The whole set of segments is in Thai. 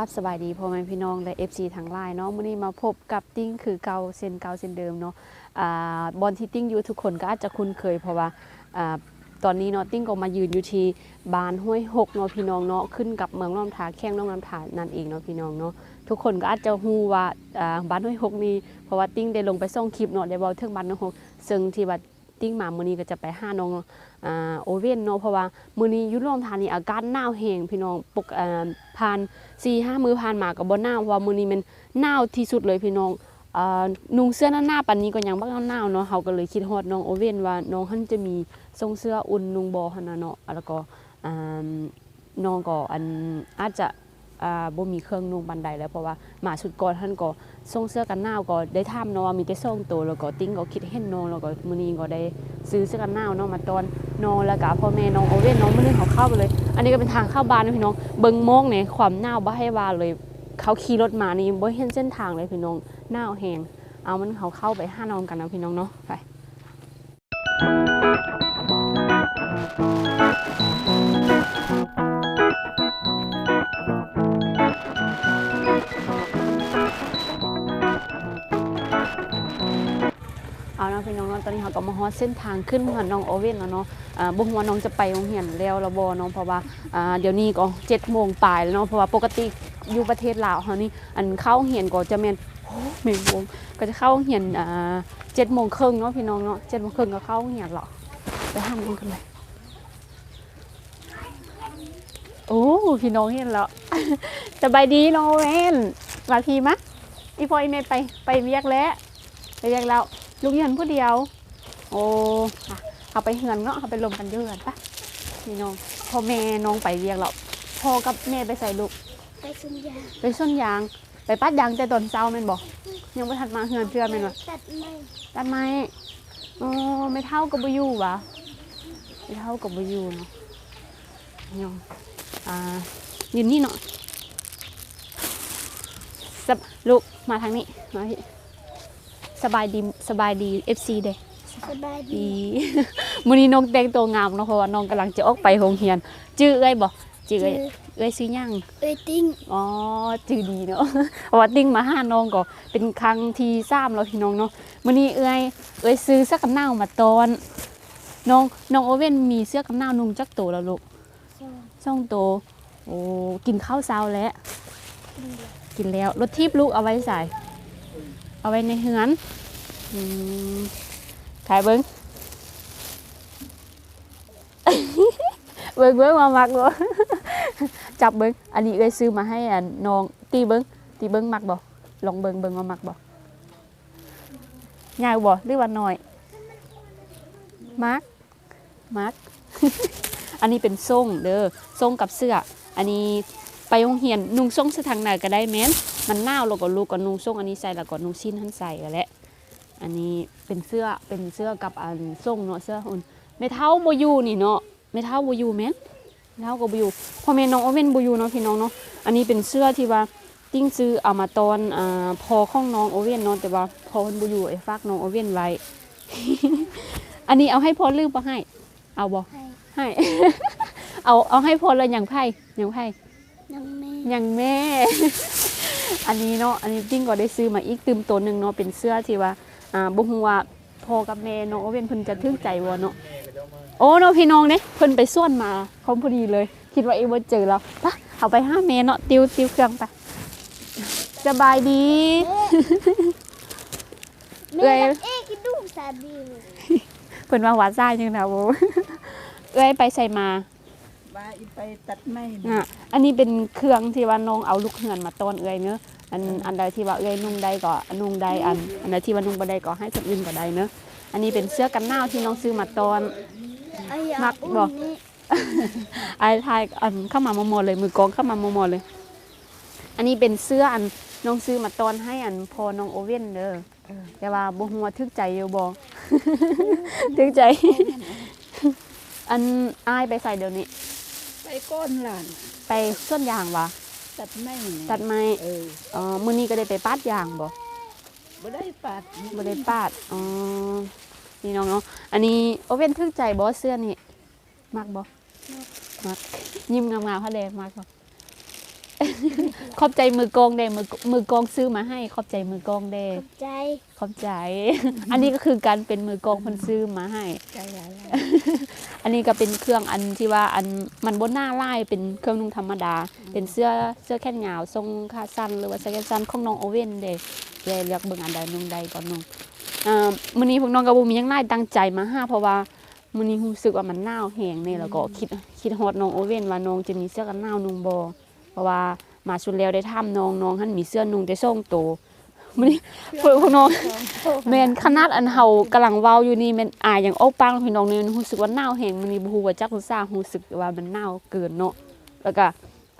กับสบายดีพ่อแม่พี่น้องและ FC ทางไลน์เนาะมื้อนี้มาพบกับติ้งคือเก่าเส้นเก่าเส้นเดิมเนาะอ่าบอลที่ติ้งอยู่ทุกคนก็อาจจะคุ้นเคยเพราะว่าอ่าตอนนี้เนาะติ้งก็มายืนอยู่ที่บานห้วยหกเนาะพี่น้องเนาะขึ้นกับเมืองน้ำถาแข้งน้องน้ำถานั่นเองเนาะพี่น้องเนาะทุกคนก็อาจจะฮู้ว่าอ่าบ้านห้วยหกนี้เพราะว่าติ้งได้ลงไปส่งคลิปเนาะได้เว้าถึงบ้านห้วยหกซึ่งที่ว่า ติ้งมามื้อนี้ก็จะไปหาน้องอ่าโอเว่นเนาะเพราะว่ามื้อนี้ยุโรปธานีอากาศหนาวแฮงพี่น้องปกอ่าผ่าน4 5มื้อผ่านมาก็บ่หนาวเพราว่ามื้อนี้มันหนาวที่สุดเลยพี่น้องอ่านุ่งเสื้อหน้าๆปานนี้ก็ยังบ่หนาวเนาะเฮาก็เลยคิดฮอดน้องโอเว่นว่าน้องหันจะมีทรงเสื้ออุ่นนุ่งบ่หั่นน่ะเนาะแล้วก็อ่าน้องก็อันอาจจะ บ่มีเครื่องนุ่งบันไดแล้วเพราะว่าหมาสุดก่อนท่านก็ส่งเสื้อกันหนาวก็ได้ถามเนาะมีแต่ส่งตัวแล้วก็ติ้งก็คิดเห็นน้องแล้วก็มื้อนี้ก็ได้ซื้อเสื้อกันหนาวเนาะมาตอนน้องแล้วก็พ่อแม่น้องโอเว่นน้องไม่ได้เขาเข้าไปเลย อันนี้ก็เป็นทางเข้าบ้านนะพี่น้องเบิงโมงเนี่ยความหนาวบ่ให้ว่าเลยเขาขี่รถมานี่บ่เห็นเส้นทางเลยพี่น้องหนาวแหงเอามันเขาเข้าไปห้านอนกันนะพี่น้องเนาะไป พี่น้องเนาะตอนนี้เขาก็มาฮอดเส้นทางขึ้นมาน้องโอเว่นแล้วเนาะบ่ฮู้ว่าน้องจะไปโรงเรียนแล้วละบ่เนาะเพราะว่าเดี๋ยวนี้ก็7โมงปลายแล้วเนาะเพราะว่าปกติอยู่ประเทศลาวเฮานี่อันเข้าเรียนก็จะแม่นโอ้แม่นวงก็จะเข้าเรียนอ่า7โมงครึ่งเนาะพี่น้องเนาะ7โมงครึ่งก็เข้าเรียนหรอไปห้ามน้องกันเลยโอ้พี่น้องเห็นแล้วสบายดีน้องโอเว่นมาพีมะอีพออีเมไปไปเรียกแล้วไปเรียกแล้ว ลูกเห็นผู้เดียว โอ้ค่ะเอาไปเฮือนเนาะเอาไปลมกันเยอะปะพี่น้องพ่อแม่น้องไปเรียกแล้วพ่อกับแม่ไปใส่ลูก ไปสุนยาไปส้นยาง ไปปัดยางแต่ตอนเช้าแม่นบอกยังไม่ทันมาเฮือนเพื่อนแม่นวะตัดไม้ตัดไม้อ๋อไม่เท่ากับบุยูวะไม่เท่ากับบุยูเนาะพี่น้องอ่ายืนนี่เนาะสบลูกมาทางนี้มาพี่ สบายดีสบายดี FC เด้สบายดีดีมื้อนี้น้องแต่งตัวงามเนาะเพราะว่าน้องกำลังจะออกไปโรงเรียนจื้อเอ้ยบ่จื้อเอ้ยเอ้ยซื้อหยังเอ้ยติ้งอ๋อจื้อดีเนาะเพราะว่าติ้งมาหาน้องก็เป็นครั้งที่3แล้วพี่น้องเนาะมื้อนี้เอ้ยเอ้ยซื้อเสื้อกันหนาวมาตอนน้องน้องโอเว่นมีเสื้อกันหนาวนุ่งจักโตแล้วลูกสองช่องโตโอ้กินข้าวเช้าแล้วกินเหลือกินแล้วรถทิพย์ลูกเอาไว้ใส่ เอาไว้ในเฮือนอืมขายเบิ้งเบิ้งเบิ้งมามักบ่จับเบิ้งอันนี้เอ้ยซื้อมาให้อะน้องตีเบิ้งตีเบิ้งมักบ่ลองเบิ้งเบิ้งว่ามักบ่ยาวบ่หรือว่าน้อยมักมักอันนี้เป็นทรงเด้อทรงกับเสื้อ อันนี้ ไปโรงเรียนนุ่งทรงสทางไหนก็ได้แม้นมันหนาวแล้วก็ลูกก็นุ่งทรงอันนี้ใส่แล้วก็นุ่งชิ้นท่านใส่ก็แหละอันนี้เป็นเสื้อเป็นเสื้อกับอันทรงเนาะเสื้ออุ่นไม่เท่าโบอยูนี่เนาะไม่เท่าโบอยูแม่นไม่เท่ากับโบอยูพอแม่น้องเอาเว้นโบอยูเนาะพี่น้องเนาะอันนี้เป็นเสื้อที่ว่าติ้งซื้อเอามาตอนอ่าพอของน้องโอเว่นเนาะแต่ว่าพอเพิ่นโบอยูไอ้ฝากน้องโอเว่นไว้ อันนี้เอาให้พอลืมบ่ให้ เอาบ่ให้ให้ เอาเอาให้พอเลยอย่างไพ่อย่างไพ่ น้องแม่อย่างแม่ อันนี้เนาะ อันนี้จริงก็ได้ซื้อมาอีกตืมตัวหนึ่งเนาะ เป็นเสื้อที่ว่า อ่าบุหัวาพ่อกับแม่เนาะเป็นเพิ่นจะทึ่งใจวะเนาะ โอ้เนาะพี่น้องเนี่ยเพิ่นไปส่วนมาเขาพอดีเลย คิดว่าเอเวอร์เจอแล้วปะเอาไปห้าเมเนาะ ติวติวเครื่องไปไปสบายดีแม่เอ้ยเอ๊ะกินดูสาบีเลยเพิ่นว่าหวานซ่าจังนะโบเอ้ยไปใส่มา ว่าอีไปตัดไม้อะอันนี้เป็นเครื่องที่ว่าน้องเอาลูกเหือนมาต้อนเอ้ยเนอะอันอันใดที่ว่าเอ้ยนุ่งได้ก็นุ่งได้อัน อันใดที่ว่านุ่งบ่ได้ก็ให้คนอื่นก็ได้เนอะอันนี้เป็นเสื้อกันหนาวที่น้องซื้อมาต้อนไอ้ยามักอุ่บ่นนี่ไอ้ทายอันเข้ามาหมอๆเลยมือกองเข้ามาหมอๆเลย อันนี้เป็นเสื้ออันน้องซื้อมาต้อนให้อันพอน้องโอเว่นเด้อแต่ว่าบ่ฮู้ว่าทึกใจอยู่บ่ทึกใจ อันอายไปใส่เดี๋ยวนี้ไป ก้อนหลานไปส่วนยางวะตัดไม้นี่ตัดไม้เอออ๋อมื้อนี้ก็ได้ไปปาดยางบ่บ่ได้ปาดบ่ได้ปาดอ๋อนี่น้องเนาะอันนี้โอเว่นทึกใจบ่เสื้อนี่มักบ่มักยิ้มงามๆเขาเด้มักบ่ ขอบใจมือกองเด้มือมือกองซื้อมาให้ ขอบใจมือกองเด้ขอบใจ ขอบใจ อันนี้ก็คือการเป็นมือกองคนซื้อมาให้ ใจหลายอันนี้ก็เป็นเครื่องอันที่ว่าอันมันบนหน้าลายเป็นเครื่องนุ่งธรรมดา เป็นเสื้อเสื้อแขนยาวทรงขาสั้นหรือว่าเสื้อแขนสั้นของน้องโอเว่นเด้เลยเลือกเบิ่งอันใดนุ่งใดก่อนน้องอ่ามื้อนี้พวกน้องก็บ่มีหยังหลายตั้งใจมาหาเพราะว่ามื้อนี้รู้สึกว่ามันหนาวแฮงนี่แล้วก็คิดคิดฮอดน้องโอเว่นว่าน้องจะมีเสื้อกันหนาวนุ่งบ่เพ ราะว่ามาชุดแล้วได้ถามน้องน้องหันมีเสื้อนุ่งแต่ส่งโตวมื้อนี้พวกน้องแม่นขนาดอันเฮากำลังเว้าอยู่นี่แม่นอายอย่างโอ้ปังพี่น้องนี่รู้สึกว่าหนาวแฮงมันนี่บ่ฮู้ว่าจักรู้ซ่ารู้สึกว่ามันหนาวเกินเนาะแล้วก็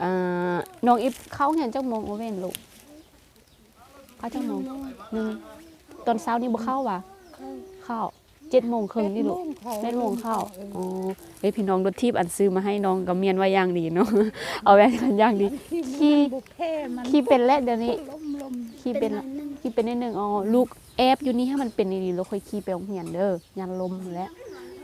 เอ่อน้องอีฟเข้าเรียนจักโมงโอเว่นลูกเข้าจักโมงหนึงตอนเช้านี่บ่เข้าว่ะเข้า 7โมงครึ่งนี่ลูก7โมงเข้าอ๋อเอ้ยพี่น้องรถทีบอันซื้อมาให้น้องก็เมียนว่าอย่างดีเนาะเอาไว้กันอย่างดีขี้บุกแพ้มันขี่เป็นแล้วเดี๋ยวนี้ลมลมขี่เป็นอันหนึงขี่เป็นนิดนึงอ๋อลูกแอบอยู่นี่ให้มันเป็นดีๆแล้วค่อยขี่ไปโรงเรียนเด้อยันลมอยู่แล้ว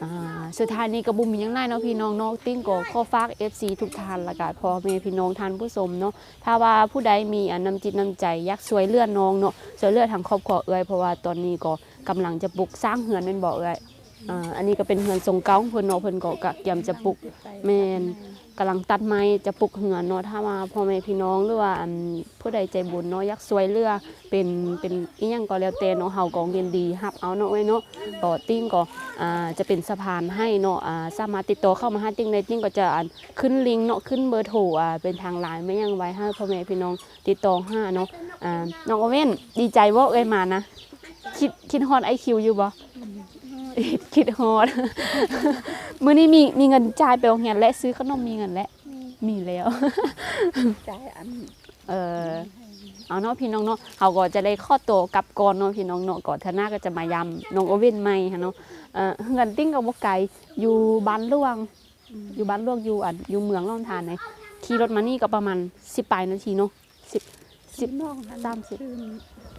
อ่าสุดท้ายนี้ก็บุมมีหยังไงเนาะพี่น้องเนาะติ้งก็ขอฝาก FC ทุกท่านละกันพ่อแม่พี่น้องท่านผู้ชมเนาะถ้าว่าผู้ใดมีอันน้ำจิตน้ำใจ อยากช่วยเหลือน้องเนาะช่วยเหลือทางครอบครัวเอ้ยเพราะว่าตอนนี้ก็ กำลังจะปลุกสร้างเฮือนแม่นบ่เอ้ยอันนี้ก็เป็นเฮือนทรงเก่าของเพิ่นเนาะเพิ่นก็กะเตรียมจะปลุกแมนกำลังตัดไม้จะปลุกเหือนเนาะถ้าว่าพ่อแม่พี่น้องหรือว่าผู้ใดใจบุญเนาะอยากช่วยเลือเป็นเป็นอีหยังก็แล้วแต่เนาะเฮาก็เรียนดีรับเอาเนาะไว้เนาะก็ติ้งก็อ่าจะเป็นสะพานให้เนาะอ่าสามารถติดต่อเข้ามาหาติ้งได้ติ้งก็จะขึ้นลิงก์เนาะขึ้นเบอร์โทรอ่าเป็นทางไลน์ไม่ยังไว้ให้พ่อแม่พี่น้องติดต่อห้าเนาะอ่าน้องโอเว่นดีใจว่าเอ้ยมานะ คิดคิดฮอด IQ อยู่บ่คิดฮอดมื้อนี้มีมีเงินจ่ายไปโรงเรียนและซื้อขนมมีเงินและนี่มีแล้วใจอันเออเอาเนาะพี่น้องเนาะเขาก็จะได้ข้อโตวกลับก่อนเนาะพี่น้องเนาะก่อนเทอหน้าก็จะมายำน้องโอเว่นใหม่ค่ะเนาะเออเงินติ้งกับบ่ไกลอยู่บ้านหลวง อยู่บ้านหลวงอยู่อันอยู่เมืองล่องทานเลยขี่รถมานี่ก็ประมาณ10ปลายนาทีเนาะ10 10น้องหันสามสิบชื่อ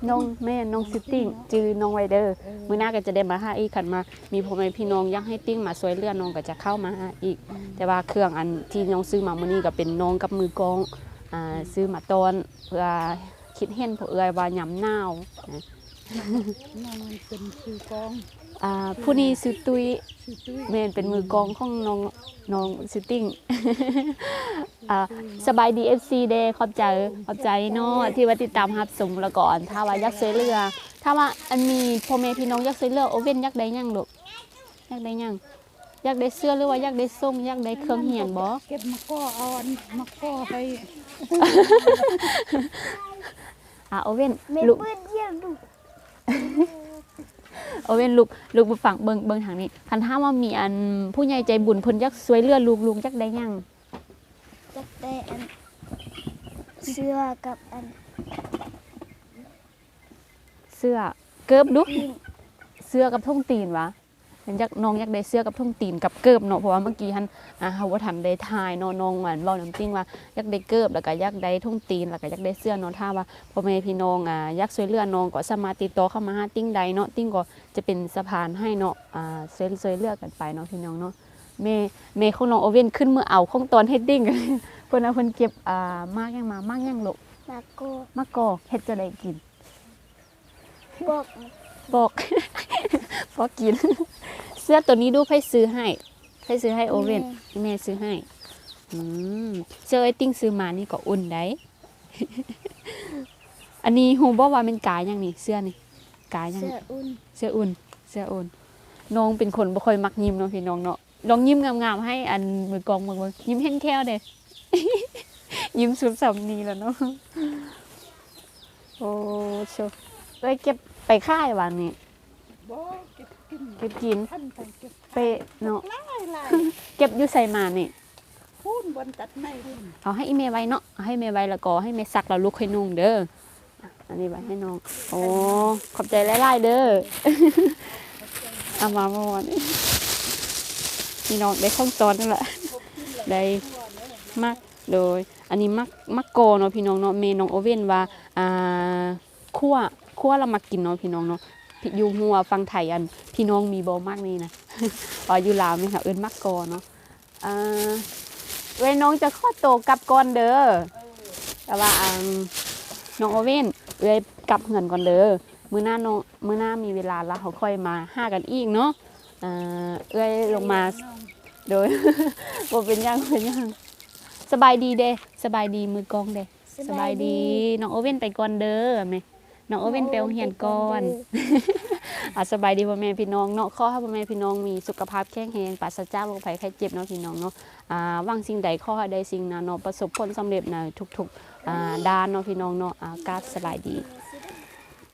น้องแม่น้องซิตติ้งจือน้องไวเดอร์มื้อหน้าก็จะได้มาหาอีกคันมา มีพ่อแม่พี่น้องยางให้ติ้งมาช่วยเหลือน้องก็จะเข้ามาหาอีก แต่ว่าเครื่องอันที่น้องซื้อมามื้อนี้ก็เป็นน้องกับมือกองอ่าซื้อมาตอนเพื่อคิดเห็นผู้เอื้อยว่ายำหนาวนะน้องเป็นชื่อกอง อ่าผู้นี้ซื้อตุ้ยชื่อตุ้ยแม่นเป็นมือกลองของน้องน้องซิตติ้ง อ่าสบายดี FC เด้ขอบใจขอบใจเนาะที่ว่าติดตามรับชมแล้วก่อน ถ้าว่าอยากช่วยเหลือ ถ้าว่าอันมีพ่อแม่พี่น้องอยากช่วยเหลือโอเว่นอยากได้หยังลูกอยากได้หยังอยากได้เสื้อหรือว่าอยากได้ส่งอยากได้เครื่องเหียนบ่ เก็บมาก็เอาอันมาก็ให้อ่าโอเว่นไม่ลูก เปิดเยี่ยมดู โอเว่นลูกลูกไปฟังเบิ่งเบิ่งทางนี้คันถ้ามว่ามีอันผู้ใหญ่ใจบุญเพิ่นอยากช่วยเหลือลูกลูกอยากได้หยังจักแต่อันเสื้อกับอัน เสื้อเกิบดูปิ้งเสื้อกับทุ่งตีนวะเห็ นอยากน้องอยากได้เสื้อกับทุ่งตีนกับเกิบเนาะเพราะว่าเมื่อกี้ท่านอ่าเฮาว่าทันได้ทายเนาะน้องหวานเว้าน้ำติ้งว่าอยากได้เกิบแล้วก็อยากได้ทุ่งตีนแล้วก็อยากได้เสื้อเนาะถ้าว่าพ่อแม่พี่น้องอ่าอยากช่วยเหลือน้องก็สามารถติดต่อเข้ามาหาติ้งใดเนาะติ้งก็จะเป็นสะพานให้เนาะอ่าช่วยช่วยเหลือกันไปเนาะพี่น้องเนาะแม่แม่ของน้องโอเว่นขึ้นมือเอาของตอนเฮ็ดดิ้งเพิ่นเอาเพิ่นเก็บอ่ามากยังมามากยังลูกมาโกมะกอกเฮ็ดจะได้กินบอก ปอก พอกิน เสื้อตัวนี้ดูไพ่ซื้อให้ไพ่ซื้อให้โอเว่นแม่ซื้อให้อืมเสื้อไอติ้งซื้อมานี่ก็อุ่นได้ อันนี้ฮู้บ่ว่าเป็นกายหยังนี่เสื้อนี่กายหยังเสื้นี่ออุ่นเสื้ออุ่น เสื้ออุ่นน้องเป็นคนบ่ค่อยมักยิ้มเนาะพี่น้องเนาะลองยิ้มงามๆให้อันมือกองเบิ่งว่ายิ้มเห็นแค่วเด้ยิ้มสุดสำนีแล้วเนาะโอ้โชเอ้ยเก็บ ไปค่ายวางนี่บ่เก็บกินเก็บกินท่านไปเก็บไปเนาะหลายหลายเก็บอยู่ใส่มานี่พูนบนตัดไม้รุ่นเอาให้อีเมย์ไว้เนาะเอาให้เมย์ไว้แล้วก็ให้เมย์ซักแล้วลุกให้นุ่งเด้ออะอันนี้ไว้ให้น้องโอ้ขอบใจหลายๆเด้อเอามาเมื่อวานนี้พี่น้องได้ข้องตอนนั่นแหละได้มักโดย อันนี้มักมักโกเนาะพี่น้องเนาะเมน้องโอเว่นว่าอ่าคั่ว คั่วเรามากินเนาะพี่น้องเนาะพี่อยูหัวฟังไทยอันพี่น้องมีบ่มากนี่นะอ๋ออยู่ลาวไหมคะเอิ้นมักโกเนาะอ่าเว้ยน้องจะข้อโตกลับก่อนเด้อแต่ว่าอันน้องโอเว่นเอ้ยกลับเหือนก่อนเด้อมื้อหน้าน้องมื้อหน้ามีเวลาแล้วเขาค่อยมาห้ากันอีกเนาะอ่าเอ้ยลงมาโดยบ่เป็นหยังเป็นหยังสบายดีเด้สบายดีมือกองเด้สบายดีน้องโอเว่นไปก่อนเด้อแม่ น้องโอเว่นไปโรงเรียนก่อนอะสบายดีพ่อแม่พี่น้องเนาะขอให้พ่อแม่พี่น้องมีสุขภาพแข็งแรงปราศจากโรคภัยไข้เจ็บเนาะพี่น้องเนาะอ่าหวังสิ่งใดขอให้ได้สิ่งนั้นเนาะประสบผลสำเร็จในทุกๆอ่าด้านเนาะพี่น้องเนาะอ่ากราบสบายดีส